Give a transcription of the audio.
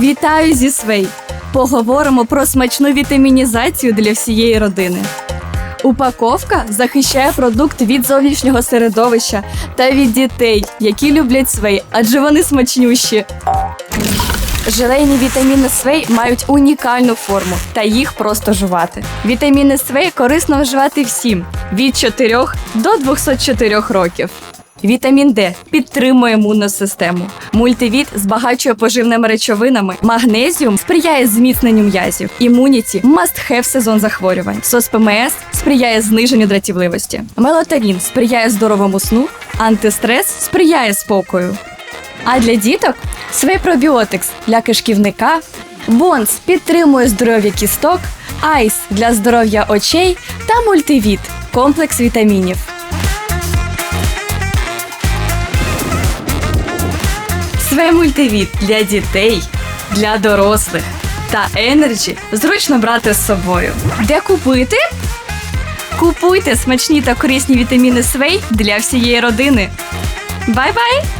Вітаю зі Свей! Поговоримо про смачну вітамінізацію для всієї родини. Упаковка захищає продукт від зовнішнього середовища та від дітей, які люблять свей, адже вони смачнющі. Желейні вітаміни Свей мають унікальну форму, та їх просто жувати. Вітаміни Свей корисно вживати всім від 4 до 204 років. Вітамін Д підтримує імунну систему. Мультивіт збагачує поживними речовинами. Магнезіум сприяє зміцненню м'язів. Імуніті have сезон захворювань. СОС ПМС сприяє зниженню дратівливості. Мелатонін сприяє здоровому сну. Антистрес сприяє спокою. А для діток свій пробіотикс для кишківника, Бонс підтримує здоров'я кісток, Айс для здоров'я очей та мультивіт комплекс вітамінів. Свій мультивіт для дітей, для дорослих та енерджі зручно брати з собою. Де купити? Купуйте смачні та корисні вітаміни Свей для всієї родини. Бай-бай!